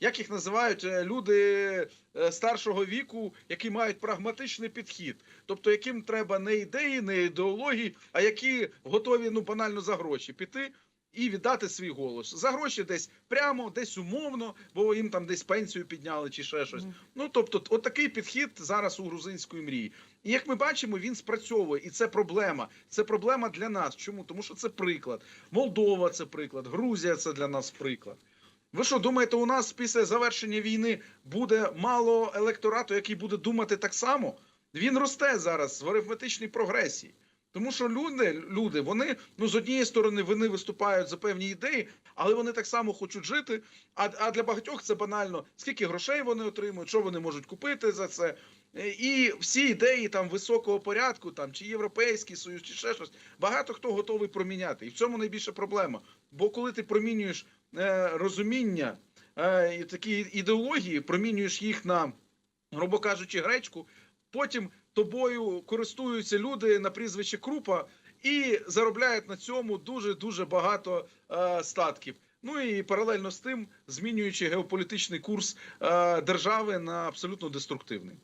як їх називають е, люди е, старшого віку, які мають прагматичний підхід, тобто яким треба не ідеї, не ідеології, а які готові ну банально за гроші піти. І віддати свій голос за гроші десь прямо, десь умовно, бо їм там десь пенсію підняли чи ще щось. Ну тобто, от такий підхід зараз у грузинської мрії. І як ми бачимо, він спрацьовує, і це проблема. Це проблема для нас. Чому? Тому що це приклад. Молдова це приклад, Грузія це для нас приклад. Ви що думаєте, у нас після завершення війни буде мало електорату, який буде думати так само? Він росте зараз в арифметичній прогресії. Тому що люди, люди, вони ну з однієї сторони вони виступають за певні ідеї, але вони так само хочуть жити. А, а для багатьох це банально, скільки грошей вони отримують, що вони можуть купити за це. І всі ідеї там високого порядку, там чи європейський союз, чи ще щось, багато хто готовий проміняти. І в цьому найбільша проблема. Бо коли ти промінюєш розуміння е, такі ідеології, промінюєш їх на, грубо кажучи, гречку, потім тобою користуються люди на прізвище Крупа і заробляють на цьому дуже дуже багато е, статків. Ну і паралельно з тим змінюючи геополітичний курс е, держави на абсолютно деструктивний.